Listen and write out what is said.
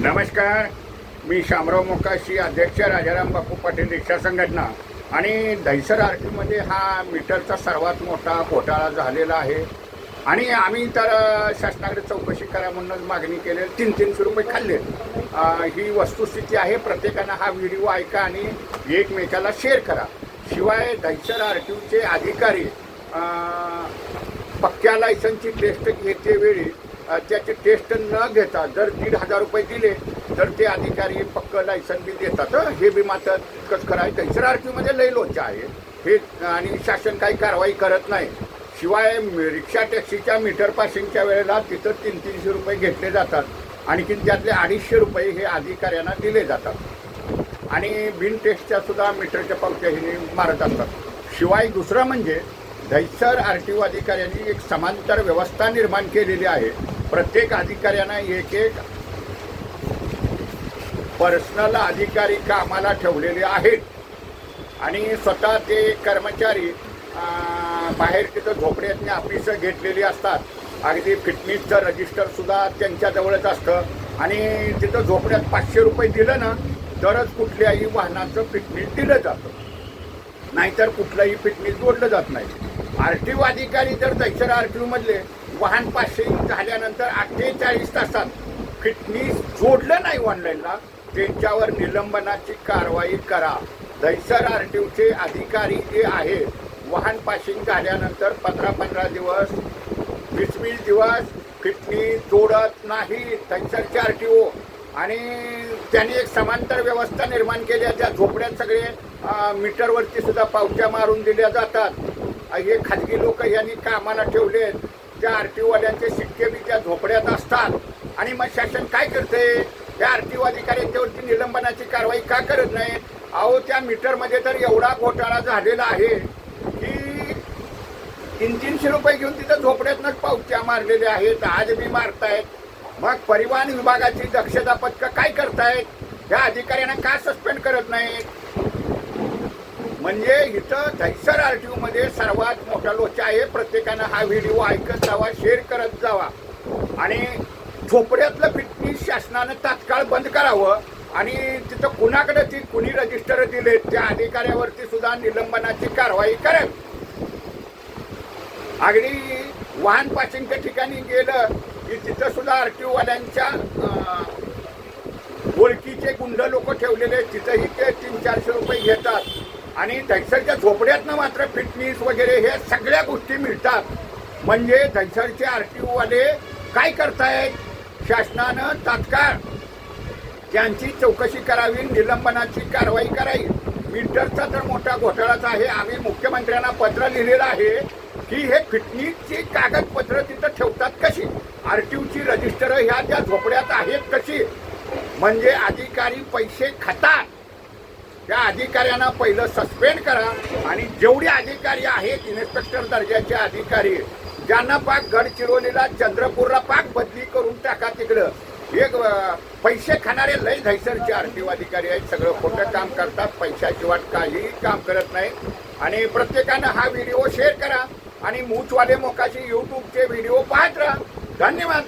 नमस्कार. मी शामराव मोकाशी अध्यक्ष राजाराम बापू पाटील रिक्षा संघटना. आणि दहिसर आरटीमध्ये हा मीटरचा सर्वात मोठा घोटाळा झालेला आहे. आणि आम्ही तर शासनाकडे चौकशी करा म्हणूनच मागणी केली तीन तीनशे रुपये खाल्ले. ही वस्तुस्थिती आहे. प्रत्येकानं हा व्हिडिओ ऐका आणि एकमेकाला शेअर करा. शिवाय दहिसर आर टीचे अधिकारी पक्क्या लायसनची टेस्ट घेते वेळी त्याची टेस्ट न घेता जर दीड हजार रुपये दिले तर ते अधिकारी पक्क लायसन बी देतात हे. बी मात्र तितकंच खरं आहे. दहिसर आर लय लोच लई लोचा आहे. हे आणि शासन काही कारवाई करत नाही. शिवाय रिक्षा टॅक्सीच्या मीटर पासिंगच्या वेळेला तिथं तीन तीनशे रुपये घेतले जातात. आणखी त्यातले अडीचशे रुपये हे अधिकाऱ्यांना दिले जातात. आणि बिन टेस्टच्या सुद्धा मीटरच्या पावत्या हे मारत असतात. शिवाय दुसरं म्हणजे दहिसर आर टी ओ अधिकाऱ्यांनी एक समांतर व्यवस्था निर्माण केलेली आहे. प्रत्येक अधिकाऱ्यांना एक एक पर्सनल अधिकारी कामाला ठेवलेले आहेत. आणि स्वतः ते कर्मचारी बाहेर तिथं झोपड्यातनी ऑफिसं घेतलेली असतात. अगदी फिटनेसचं रजिस्टरसुद्धा त्यांच्याजवळच असतं. आणि तिथं झोपड्यात पाचशे रुपये दिलं ना तरच कुठल्याही वाहनाचं फिटनेस दिलं जातं. नाहीतर कुठलंही फिटनेस जोडलं जात नाही. आर टी ओ अधिकारी जर दैसर आर टी ओमधले वाहन पासिंग झाल्यानंतर अठ्ठेचाळीस तासात फिटनेस जोडलं नाही ऑनलाईनला त्यांच्यावर निलंबनाची कारवाई करा. दैसर आर टी ओचे अधिकारी जे आहेत वाहन पासिंग झाल्यानंतर पंधरा पंधरा दिवस वीस वीस दिवस फिटनेस जोडत नाही. दहिसरचे आर टी ओ आणि त्यांनी एक समांतर व्यवस्था निर्माण केली आहे. त्या झोपड्यात सगळे मीटरवरती सुद्धा पावत्या मारून दिल्या जातात. हे खाजगी लोक यांनी कामाला ठेवले त्या आर टी ओवाल्यांचे शिक्के बी त्या झोपड्यात असतात. आणि मग शासन काय करते त्या आर टी ओ अधिकाऱ्यांच्यावरती निलंबनाची कारवाई का करत नाही? अहो त्या मीटरमध्ये तर एवढा घोटाळा झालेला आहे की तीन तीनशे रुपये घेऊन तिथं झोपड्यातनंच पावत्या मारलेल्या आहेत. आज बी मारतायत. मग परिवहन विभागाची दक्षता पथकं काय करतायत? या अधिकाऱ्यांना का सस्पेंड करत नाहीत? म्हणजे इथं दहिसर आर टी मध्ये सर्वात मोठा लोचा आहे. प्रत्येकानं हा व्हिडिओ ऐकत जावा शेअर करत जावा. आणि झोपड्यातलं फिटनेस शासनानं तात्काळ बंद करावं. आणि तिथं कुणाकडे ती कुणी रजिस्टर दिले त्या अधिकाऱ्यावरती सुद्धा निलंबनाची कारवाई करेल. अगदी वाहन पासिंगच्या ठिकाणी गेलं की तिथं सुद्धा आर टी ओवाल्यांच्या ओळखीचे गुंड लोक ठेवलेले आहेत. तिथंही ते तीन चारशे रुपये घेतात. आणि दहिसरच्या झोपड्यातनं मात्र फिटनेस वगैरे हे सगळ्या गोष्टी मिळतात. म्हणजे दहिसरचे आर टी ओवाले काय करतायत? शासनानं तात्काळ त्यांची चौकशी करावी निलंबनाची कारवाई करावी. मीटरचा तर मोठा घोटाळाच आहे. आम्ही मुख्यमंत्र्यांना पत्र लिहिलेलं आहे. की हे फिटनेसची कागदपत्र तिथं ठेवतात कशी? आर टी रजिस्टर ह्या त्या झोपड्यात आहेत कशी? म्हणजे अधिकारी पैसे खातात. त्या अधिकाऱ्यांना पहिलं सस्पेंड करा आणि जेवढे अधिकारी आहेत इन्स्पेक्टर दर्जाचे अधिकारी ज्यांना पाक गडचिरोलीला चंद्रपूरला पाक बदली करून टाका तिकडं. एक पैसे खाणारे लय धैसरचे आर टी अधिकारी आहेत सगळं खोटं काम करतात पैशाची वाट काहीही काम करत नाही. आणि प्रत्येकानं हा व्हिडिओ शेअर करा. आणि मूचवाले मोकाशी यूट्यूबचे व्हिडिओ पाहत राहा. धन्यवाद.